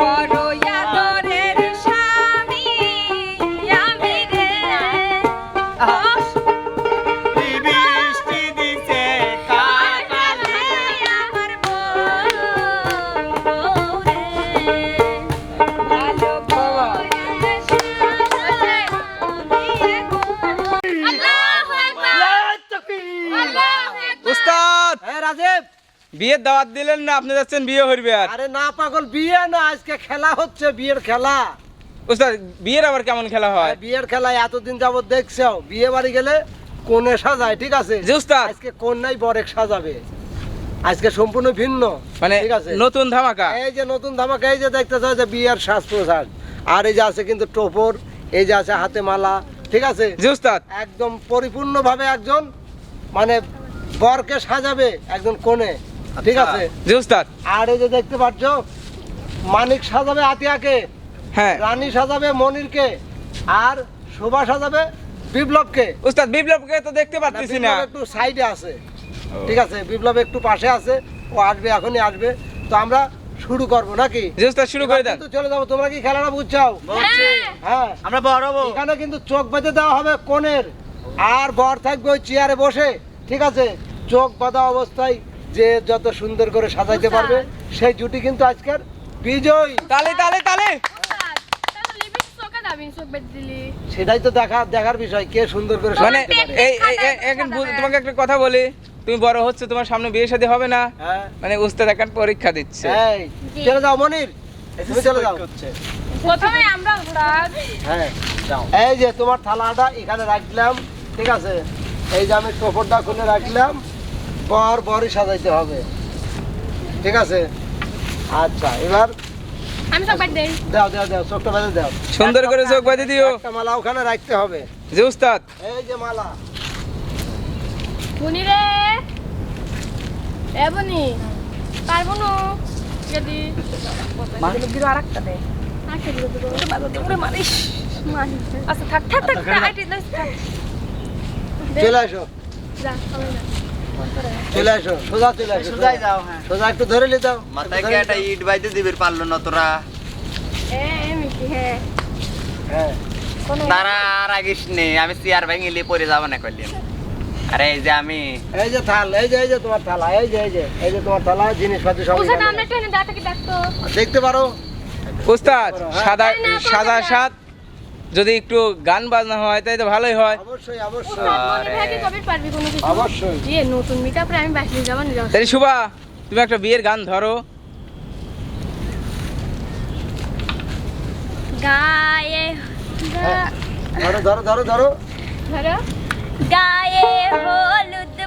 বড় দাওয়াত দিলেন না আপনি যাচ্ছেন বিয়ে হইবে আর। আরে না পাগল বিয়ে না আজকে খেলা হচ্ছে বিয়ের খেলা। উস্তাদ বিয়ের আবার কেমন খেলা হয়? বিয়ের খেলা এতদিন যাবত দেখছ বিয়ে বাড়ি গেলে কোনে সাজায় ঠিক আছে? জি উস্তাদ আজকে কন্যাই বরেক সাজাবে। আজকে সম্পূর্ণ ভিন্ন মানে ঠিক আছে? নতুন ধামাকা? এই যে নতুন ধামাকা এই যে দেখতেছ যে বিয়ের শ্বাস প্রশ্বাস আর এই যে আছে কিন্তু টোপর এই যে আছে হাতে মালা ঠিক আছে? জি উস্তাদ একদম পরিপূর্ণভাবে একজন মানে বরকে সাজাবে একজন কোণে। ঠিক আছে। জি উস্তাদ। আর এই যে দেখতে পাচ্ছ মানিক সাজাবে আতিয়াকে হ্যাঁ। রানী সাজাবে মনিরকে আর শোভা সাজাবে বিপ্লবকে। উস্তাদ বিপ্লবকে তো দেখতে পাচ্ছি না। একটু সাইডে আছে। ঠিক আছে বিপ্লব একটু পাশে আছে ও আসবে এখনই আসবে। তো আমরা শুরু করব নাকি? জি উস্তাদ শুরু করে কিন্তু চলে যাব তোমরা কি খেলাটা বুঝছাও? হ্যাঁ। আমরা বড় হব। এখানে কিন্তু চোখ বেঁধে দেওয়া হবে কোণের আর বর থাকবে ওই চেয়ারে বসে। ঠিক আছে চোখ বাঁধা অবস্থায় যে যত সুন্দর করে সাজাইতে পারবে সেই জুটি কিন্তু আজকের বিজয়। তালে তালে তালে। সেটাই তো দেখা দেখার বিষয় কে সুন্দর করে মানে এই- এখন তোমাকে একটা কথা বলি। তুমি বড় হচ্ছে তোমার সামনে বিয়ে শাদী হবে না। হ্যাঁ। মানে উস্তাদ এখন পরীক্ষা দিচ্ছে। চলে যাও মনির। তুমি চলে যাও। প্রথমে আমরা উস্তাদ। হ্যাঁ এই যে তোমার থালাটা এখানে রাখলাম ঠিক আছে? এই যে আমি টোপরটা খুলে রাখলাম। পর পরই সাজাইতে হবে। ঠিক আছে? আচ্ছা এবার আমি সব বাদ দেই। দাও দাও দাও চোখটা বেঁধে দাও। সুন্দর করে চোখ বাঁধে দিও। একটা মালা ওখানে রাখতে হবে। জি উস্তাদ। এই যে মালা। বুনি রে। এ বুনি পারব না। যদি দিল দিল আরেকটা দে। দিল দিল। ওরে বাবা ওরে মারিস। মারি আচ্ছা থাক থাক থাক আইটি চলে আসো। যা আমি না। চলে আসো সোজা চলে আসো সোজাই যাও হ্যাঁ। সোজা একটু ধরে নি দাও মাথায় কি একটা ইট বাইতে দিবির পারল না তোরা? হ্যাঁ। হ্যাঁ তারা আর আগিস নেই আমি চেয়ার ভাঙিলে পরে যাব না করলাম আরে এই যে আমি। এই যে থাল এই যে এই যে তোমার থালা এই যে এই যে এই যে তোমার থালা জিনিসপাতি সব। দেখতে। পারো? উস্তাদ হ্যাঁ। সাদা সাদা। সাত যদি একটু গান বাজনা হয় তাই তো ভালোই হয়। অবশ্যই অবশ্যই। মনে পারবি কোনো কিছু? অবশ্যই। দিয়ে নতুন মিটাপরে আমি বাসে যাব না যাব তাই শুভা তুমি একটা বিয়ের গান ধরো। গায়ে হ্যাঁ। ধরো ধরো ধরো ধরো। ধরো। গায়ে হলুদ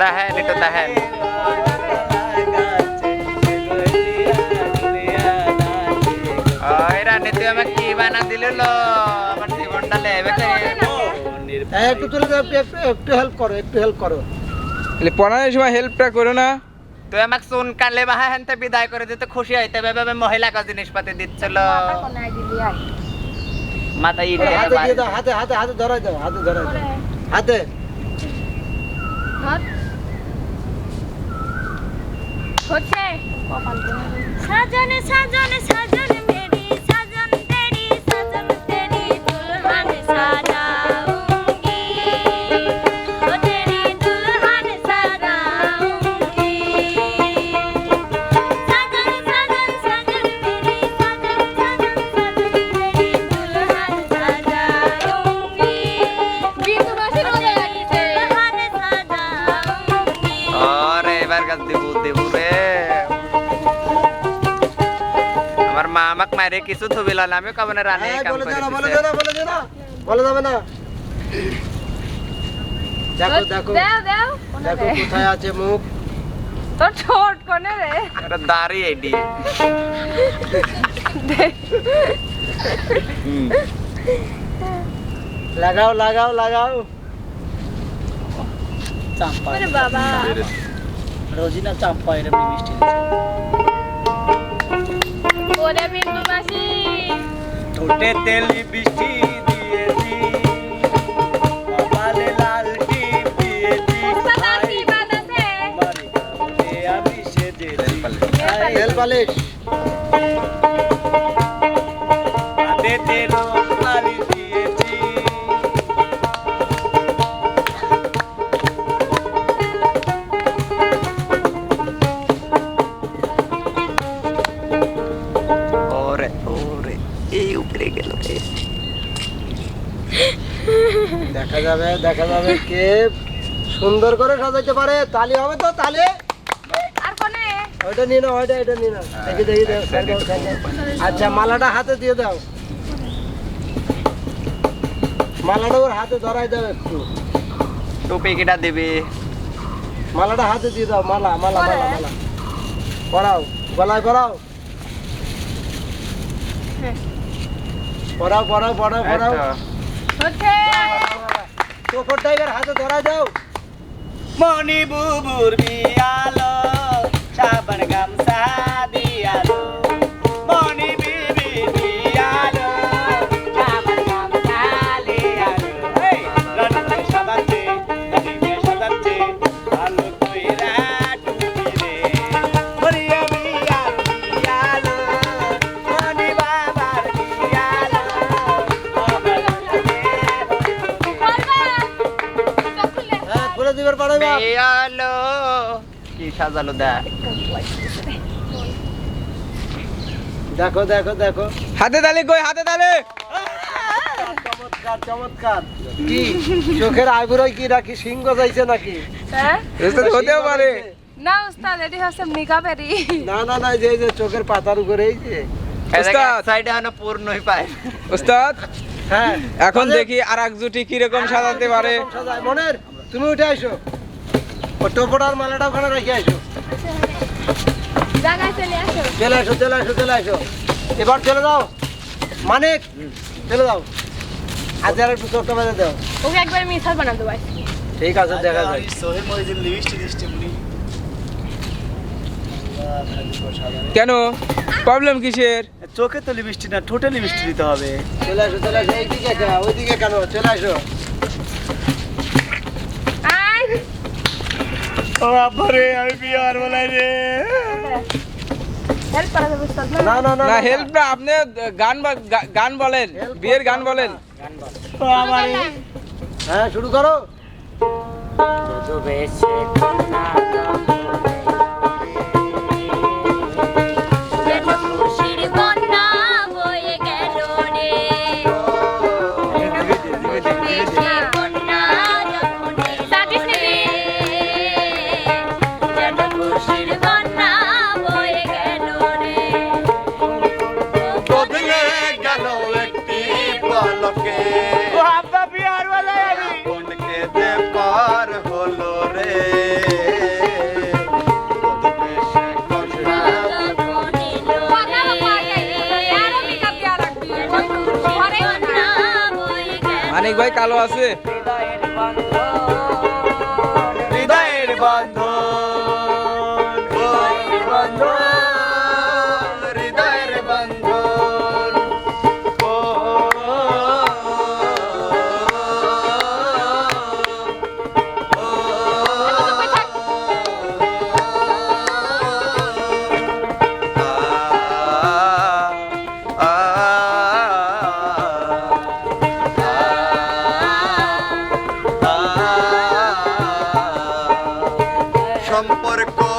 দেখেন একটু দেখেন ওই রানী তুই আমাকে কি বানা দিলে লো? আমার জীবনটা লেবে করে। এই, একটু তুলে দাও একটু একটু একটু হেল্প করো একটু হেল্প করো। পড়ানোর সময় হেল্পটা করো না। তুই আমাকে চুন কালে বাহা হেনতে বিদায় করে দিতে খুশি হইতে ভেবে মহিলা কা জিনিসপাতি দিচ্ছিল মাথা ইট হাতে হাতে হাতে ধরাই দাও হাতে ধরাই দাও। হাতে। হচ্ছে? সাজনে সাজনে সাজনে। কিছু আমি কবে না রানী কাম বলে করে দাও বলে। দাও না বলে দাও না বলে যাবে না। দেখো দেখো দেও দেও দেখো কোথায় আছে মুখ। তোর ছোট কোনে রে? এটা। দাঁড়িয়ে এডি লাগাও লাগাও লাগাও। চাম্পা বাবা। রোজিনা চাম্পা এরকম মিষ্টি ওরে বিন্দু মাসি ঠোঁটে তেলি বৃষ্টি দিয়েছি কপালে লাল আমি সেজেছি। তেল পালিশ। দেখা যাবে দেখা যাবে কে সুন্দর করে সাজাইতে পারে। তালি হবে তো তালি। ওইটা নিয়ে নাও ওইটা এটা নিয়ে নাও। দেখি দেখি দাও। আচ্ছা মালাটা হাতে দিয়ে দাও। মালাটা ওর হাতে ধরাই দাও একটু। টুপি কিটা দিবি। মালাটা হাতে দিয়ে দাও মালা মালা মালা মালা। পরাও গলায় পরাও। পরাও এই পরাও তো। হচ্ছে চোখর টাইপের হাতে ধরা যাও। মনি বুবুর বিয়ালো সাবান গামছা দেখ। দেখো দেখো দেখো। হাতে তালে কই হাতে তালে? চমৎকার চমৎকার। কি চোখের কি নাকি সিংহ যাইছে নাকি? হ্যাঁ? হতেও পারে। না উস্তাদ এটি হচ্ছে মেকআপেরই না না না যে যে চোখের পাতার উপরে এই যে। ওস্তাদ। সাইডে হনো পূর্ণই পায়। ওস্তাদ হ্যাঁ। এখন দেখি আর এক জুটি কীরকম সাজাতে পারে। মনের তুমি উঠে আসো। ও টোপটার মালাটা ওখানে রেখে আসো। চলে আসো চলে আসো চলে আসো। এবার চলে যাও। মানিক চলে যাও। আজ আর একটু চোখটা বেঁধে দাও। ওকে একবার মিসাল বানাতে দেবো ঠিক আছে দেখা যায় লিপস্টিক মুনি কেন? প্রবলেম কিসের? চোখে তো লিপস্টিক না ঠোঁটে লিপস্টিক দিতে হবে। চলে আসো চলে আসো। এইদিকে কেন ওইদিকে কেন? চলে আসো আয় ও আব্বারে আমি বিয়ার বলাই রে। না? না না না হেল্প না আপনি গান বা- গান বলেন বিয়ের গান বলেন। ও হ্যাঁ শুরু করো। খুশির মানিক ভাই কালো আছে। son por.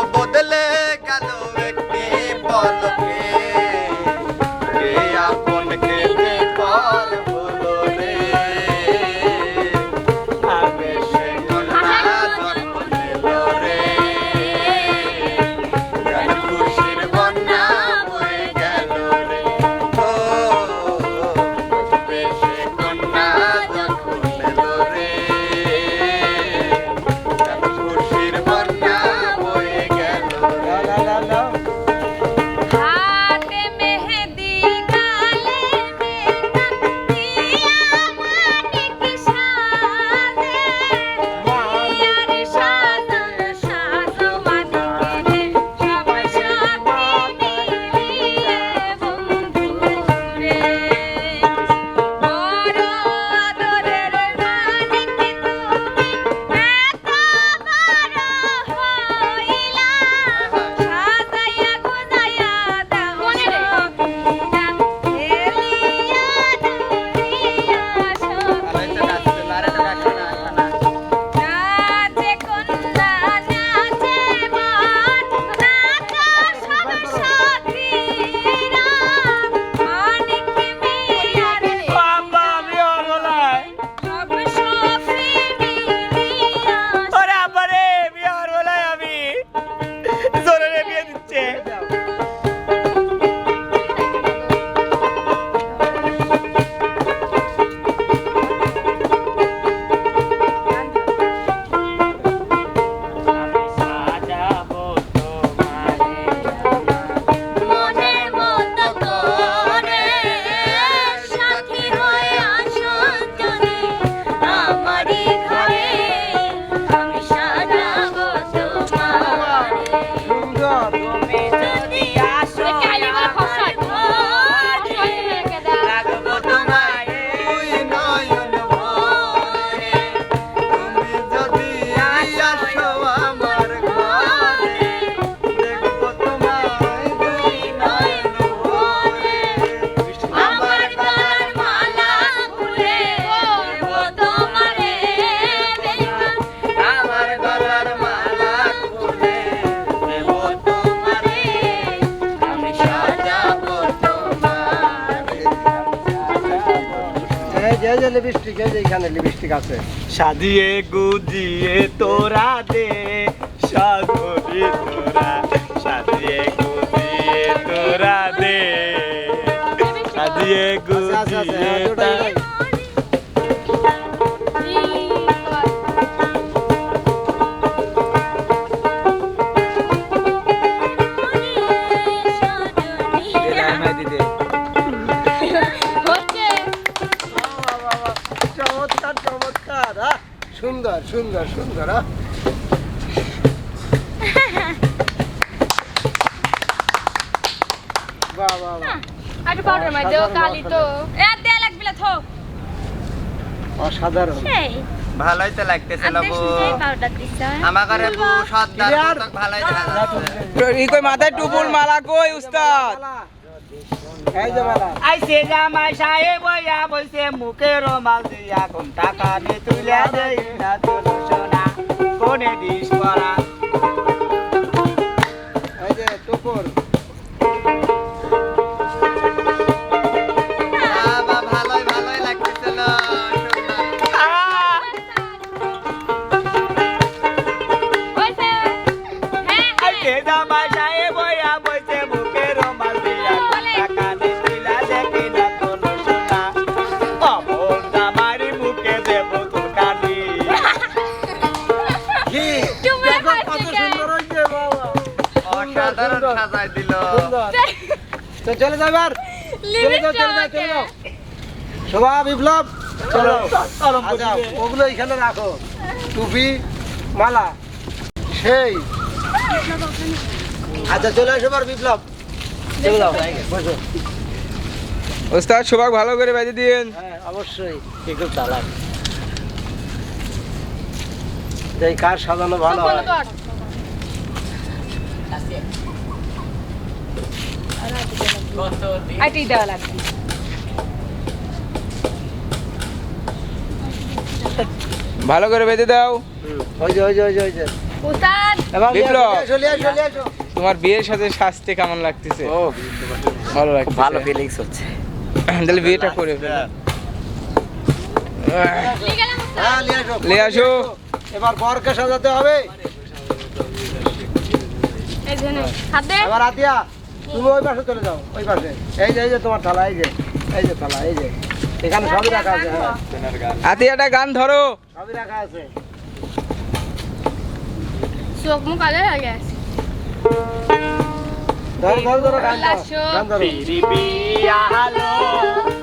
আছে সাজিয়ে গুজিয়ে তোরা দে সাধুরি তোরা সাজিয়ে গুজিয়ে তোরা দে সাজিয়ে গুজিয়ে সুন্দর সুন্দর পাউডার মাই দেও কালি তো। এ লাগবি না থো। অসাধারণ। ভালোই তো লাগতেছে লাবু। আমার ঘরে সদ্দার ভালোই মাথায় টুপুল মালা কই উস্তাদ? আইসে জামাই সাহেব বইয়া বইছে মুখের মাল দিয়া কোন টাকা নে তুলিয়া দেই না তুলু সোনা কোনে দিস পরা এই যে, টুকুর। চলে যাও এবার। চলে যাও চলে যাও চলে যাও। শোভা বিপ্লব চলো। আচ্ছা, ওগুলো এখানে রাখো। টুপি মালা। সেই। আচ্ছা চলে আসো এবার বিপ্লব। চলে যাও। বসো। ওস্তাদ ভালো করে বেঁধে দিন হ্যাঁ অবশ্যই। চালাক। কার সাজানো ভালো হয়। আইটি দেওয়া লাগবে ভালো করে বেঁধে দাও। তোমার বিয়ের সাথে সাজতে কেমন লাগতেছে? ভালো লাগছে ভালো ফিলিংস হচ্ছে। তাহলে বিয়েটা করে হ্যাঁ নিয়ে আসো। এবার বরকে সাজাতে হবে। এবার আতিয়া। তুমি ওই পাশে চলে যাও ওই পাশে। এই যে এই যে তোমার থালা এই যে এই যে থালা এই যে। এখানে সবই রাখা আছে হ্যাঁ। হাতে একটা গান ধরো। সবই রাখা আছে। চোখ মুখ আগে আগে গেছে। ধরো ধরো ধরো গান ধরো। গান ধরো। বিয়া হলো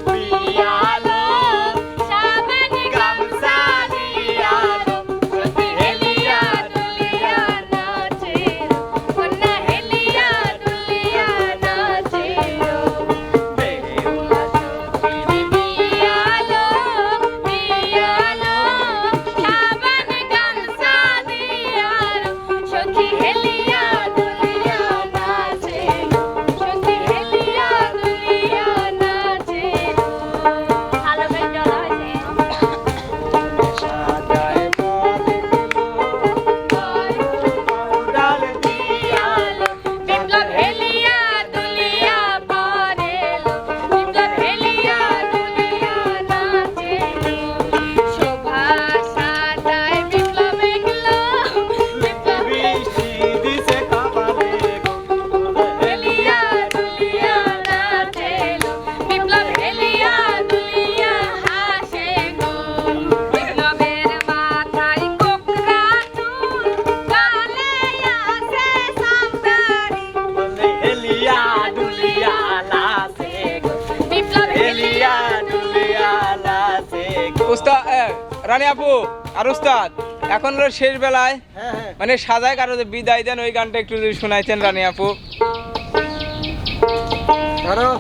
সাবানি এখন শেষ বেলায় হ্যাঁ হ্যাঁ। মানে সাজায় কারও বিদায় দেন ওই গানটা একটু যদি শোনাইতেন রানী আপু। ধরো।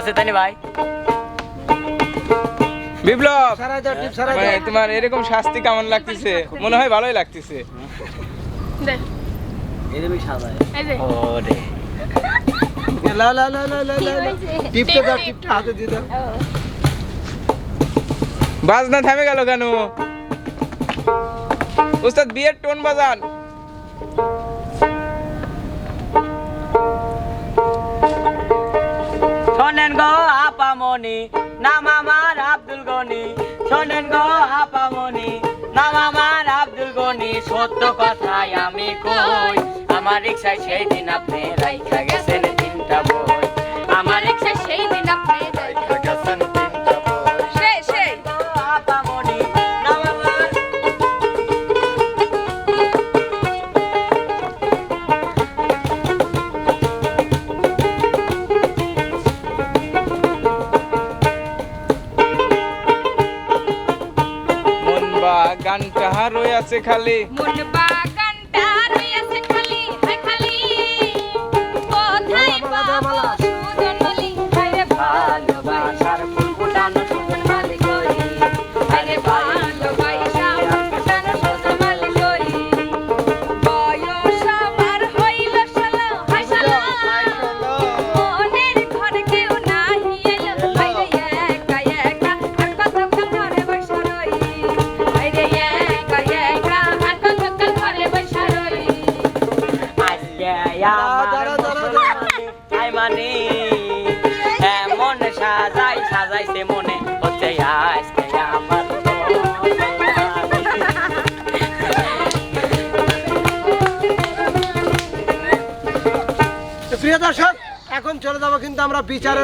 আছে তাই ভাই। বিপ্লব! তোমার এরকম শাস্তি কেমন লাগতেছে? মনে হয় ভালোই লাগতেছে। দে। এরকমই সাজায় এই যে। ও রে লা লা লা লা লা লা লা। টিপটা দাও টিপটা হাতে দিয়ে দাও। বাজনা থামে গেল কেন? উস্তাদ বিয়ের টোন বাজান। শোনেন গো আপামনি, নাম আমার আব্দুল গনি। শোনেন গো আপামনি, নাম আমার আব্দুল গনি। সত্য কথাই আমি কই আমি আমার রিক্সায় সেই দিন আপনি রাইখা গেছেন তিনটা বই। আমার রিক্সা সেই দিন আপনি রয়েছে খালি। মন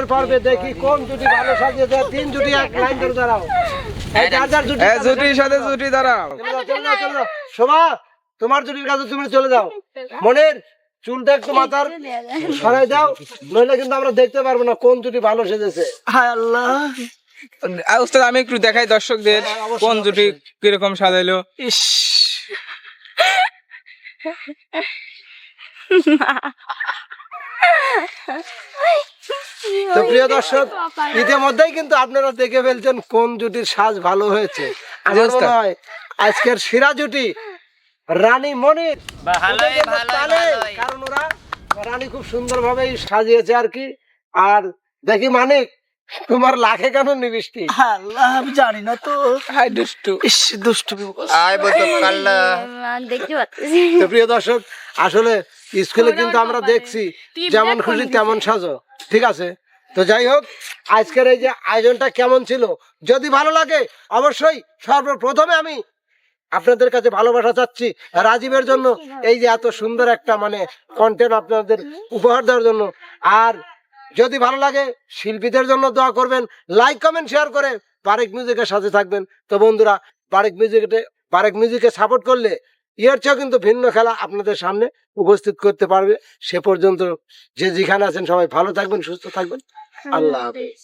আমরা বিচারের পর্বে দেখি কোন জুটি ভালো সাজিয়েছে তিন জুটি এক লাইন ধরে দাঁড়াও। এই যার যার জুটি এ জুটির সাথে জুটি দাঁড়াও। চলে চলে। শোভা তোমার জুটির কাছে তুমি চলে যাও। মনের চুলটা একটু মাথার সরাই দাও নইলে কিন্তু আমরা দেখতে পারব না কোন জুটি ভালো সেজেছে। উস্তাদ আমি একটু দেখাই দর্শকদের কোন জুটি কীরকম সাজাইলো। তো প্রিয় দর্শক ইতিমধ্যেই কিন্তু আপনারা দেখে ফেলছেন কোন জুটির সাজ ভালো হয়েছে। আমার মনে হয় আজকের সেরা জুটি রানী মনির। কারণ ওরা রানী খুব সুন্দর ভাবে সাজিয়েছে আর কি। আর দেখি মানিক তোমার লাখে কেন নিবিষ্টি? হাই দুষ্টু। আয় বলতো কাল্লা দেখতে পাচ্ছি। তো প্রিয় দর্শক আসলে স্কুলে কিন্তু আমরা দেখছি যেমন খুশি তেমন সাজো ঠিক আছে? তো যাই হোক আজকের এই যে আয়োজনটা কেমন ছিল? যদি ভালো লাগে অবশ্যই সর্বপ্রথমে আমি আপনাদের কাছে ভালোবাসা চাচ্ছি রাজীবের জন্য। এই যে এত সুন্দর একটা মানে কন্টেন্ট আপনাদের উপহার দেওয়ার জন্য। আর যদি ভালো লাগে শিল্পীদের জন্য দোয়া করবেন লাইক কমেন্ট শেয়ার করে পারেক মিউজিকের সাথে থাকবেন। তো বন্ধুরা পারেক মিউজিকে পারেক মিউজিকে সাপোর্ট করলে এর চেয়েও কিন্তু ভিন্ন খেলা আপনাদের সামনে উপস্থিত করতে পারবে। সে পর্যন্ত যে যেখানে আছেন সবাই ভালো থাকবেন সুস্থ থাকবেন। আল্লাহ হাফেজ।